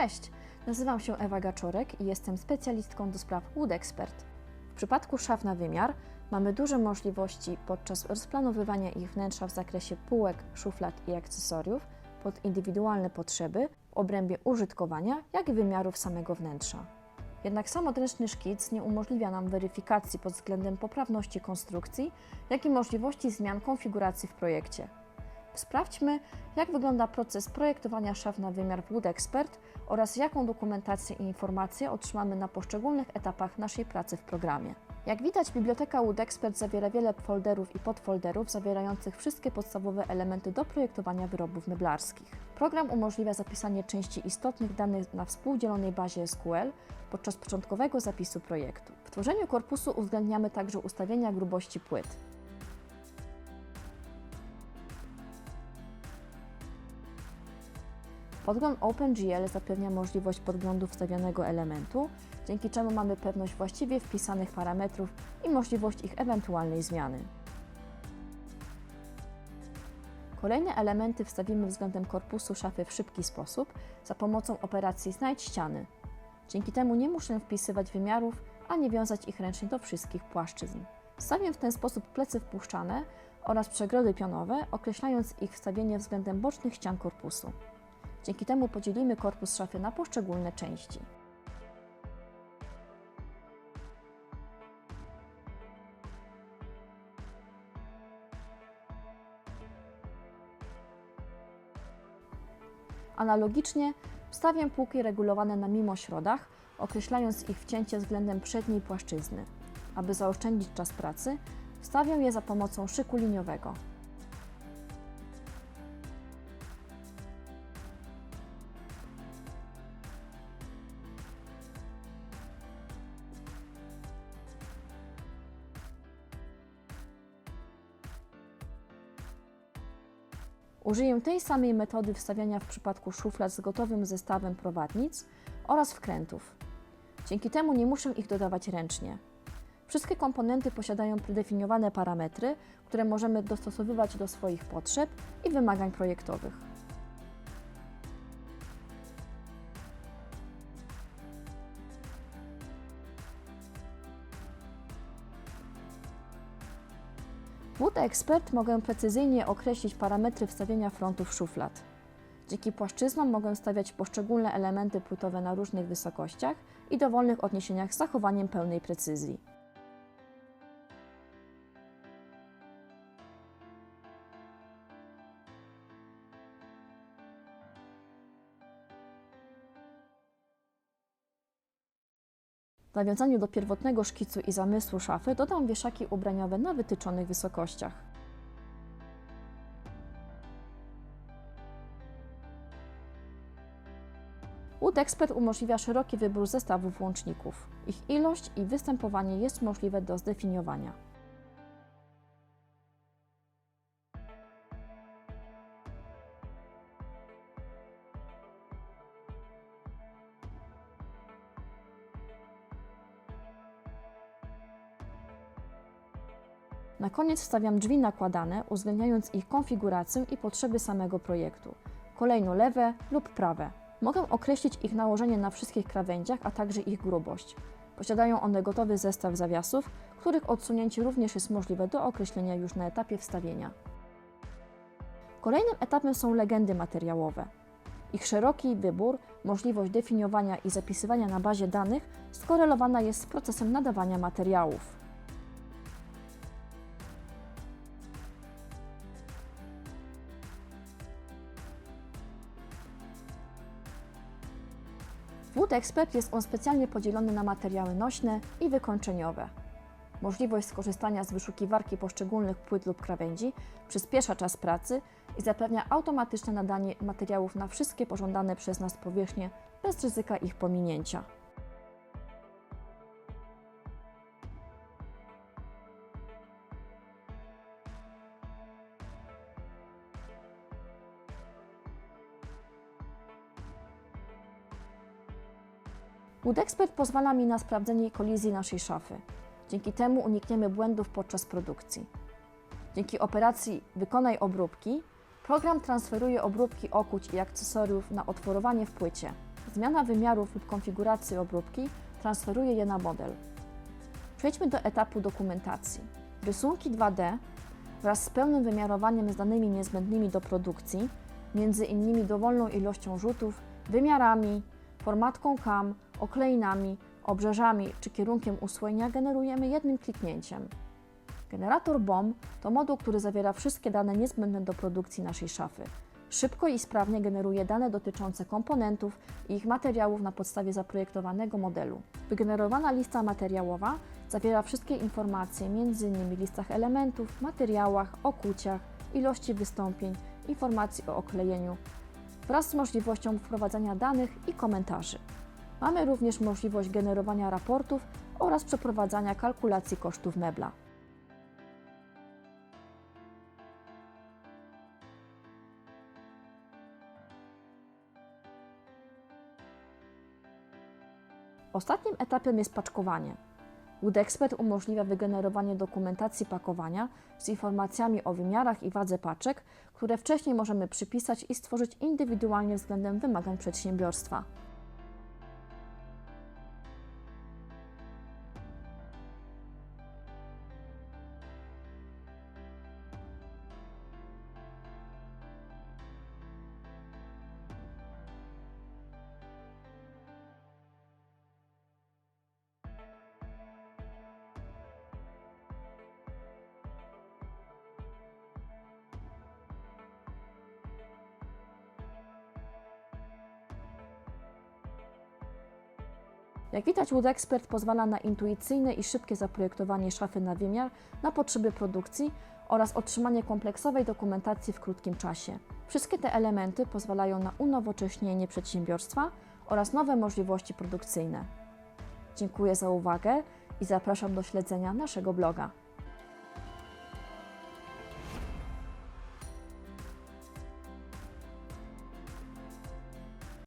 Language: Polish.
Cześć, nazywam się Ewa Gaczorek i jestem specjalistką do spraw Wood Expert. W przypadku szaf na wymiar mamy duże możliwości podczas rozplanowywania ich wnętrza w zakresie półek, szuflad i akcesoriów pod indywidualne potrzeby w obrębie użytkowania, jak i wymiarów samego wnętrza. Jednak sam odręczny szkic nie umożliwia nam weryfikacji pod względem poprawności konstrukcji, jak i możliwości zmian konfiguracji w projekcie. Sprawdźmy, jak wygląda proces projektowania szaf na wymiar w Wood Expert oraz jaką dokumentację i informacje otrzymamy na poszczególnych etapach naszej pracy w programie. Jak widać, biblioteka Wood Expert zawiera wiele folderów i podfolderów zawierających wszystkie podstawowe elementy do projektowania wyrobów meblarskich. Program umożliwia zapisanie części istotnych danych na współdzielonej bazie SQL podczas początkowego zapisu projektu. W tworzeniu korpusu uwzględniamy także ustawienia grubości płyt. Podgląd OpenGL zapewnia możliwość podglądu wstawionego elementu, dzięki czemu mamy pewność właściwie wpisanych parametrów i możliwość ich ewentualnej zmiany. Kolejne elementy wstawimy względem korpusu szafy w szybki sposób za pomocą operacji Znajdź ściany. Dzięki temu nie muszę wpisywać wymiarów, ani wiązać ich ręcznie do wszystkich płaszczyzn. Wstawię w ten sposób plecy wpuszczane oraz przegrody pionowe, określając ich wstawienie względem bocznych ścian korpusu. Dzięki temu podzielimy korpus szafy na poszczególne części. Analogicznie wstawię półki regulowane na mimośrodach, określając ich wcięcie względem przedniej płaszczyzny. Aby zaoszczędzić czas pracy, wstawię je za pomocą szyku liniowego. Użyję tej samej metody wstawiania w przypadku szuflad z gotowym zestawem prowadnic oraz wkrętów. Dzięki temu nie muszę ich dodawać ręcznie. Wszystkie komponenty posiadają predefiniowane parametry, które możemy dostosowywać do swoich potrzeb i wymagań projektowych. Wood Expert mogę precyzyjnie określić parametry wstawienia frontów szuflad. Dzięki płaszczyznom mogę stawiać poszczególne elementy płytowe na różnych wysokościach i dowolnych odniesieniach z zachowaniem pełnej precyzji. W nawiązaniu do pierwotnego szkicu i zamysłu szafy dodam wieszaki ubraniowe na wytyczonych wysokościach. Wood Expert umożliwia szeroki wybór zestawów łączników. Ich ilość i występowanie jest możliwe do zdefiniowania. Na koniec wstawiam drzwi nakładane, uwzględniając ich konfigurację i potrzeby samego projektu. Kolejno lewe lub prawe. Mogę określić ich nałożenie na wszystkich krawędziach, a także ich grubość. Posiadają one gotowy zestaw zawiasów, których odsunięcie również jest możliwe do określenia już na etapie wstawienia. Kolejnym etapem są legendy materiałowe. Ich szeroki wybór, możliwość definiowania i zapisywania na bazie danych skorelowana jest z procesem nadawania materiałów. Wood Expert jest on specjalnie podzielony na materiały nośne i wykończeniowe. Możliwość skorzystania z wyszukiwarki poszczególnych płyt lub krawędzi przyspiesza czas pracy i zapewnia automatyczne nadanie materiałów na wszystkie pożądane przez nas powierzchnie bez ryzyka ich pominięcia. Wood Expert pozwala mi na sprawdzenie kolizji naszej szafy. Dzięki temu unikniemy błędów podczas produkcji. Dzięki operacji Wykonaj obróbki program transferuje obróbki okuć i akcesoriów na otworowanie w płycie. Zmiana wymiarów lub konfiguracji obróbki transferuje je na model. Przejdźmy do etapu dokumentacji. Rysunki 2D wraz z pełnym wymiarowaniem z danymi niezbędnymi do produkcji, innymi dowolną ilością rzutów, wymiarami, formatką CAM, okleinami, obrzeżami czy kierunkiem usłojenia generujemy jednym kliknięciem. Generator BOM to moduł, który zawiera wszystkie dane niezbędne do produkcji naszej szafy. Szybko i sprawnie generuje dane dotyczące komponentów i ich materiałów na podstawie zaprojektowanego modelu. Wygenerowana lista materiałowa zawiera wszystkie informacje, m.in. listach elementów, materiałach, okuciach, ilości wystąpień, informacji o oklejeniu, wraz z możliwością wprowadzania danych i komentarzy. Mamy również możliwość generowania raportów oraz przeprowadzania kalkulacji kosztów mebla. Ostatnim etapem jest paczkowanie. Woodexpert umożliwia wygenerowanie dokumentacji pakowania z informacjami o wymiarach i wadze paczek, które wcześniej możemy przypisać i stworzyć indywidualnie względem wymagań przedsiębiorstwa. Jak widać, Woodexpert pozwala na intuicyjne i szybkie zaprojektowanie szafy na wymiar na potrzeby produkcji oraz otrzymanie kompleksowej dokumentacji w krótkim czasie. Wszystkie te elementy pozwalają na unowocześnienie przedsiębiorstwa oraz nowe możliwości produkcyjne. Dziękuję za uwagę i zapraszam do śledzenia naszego bloga.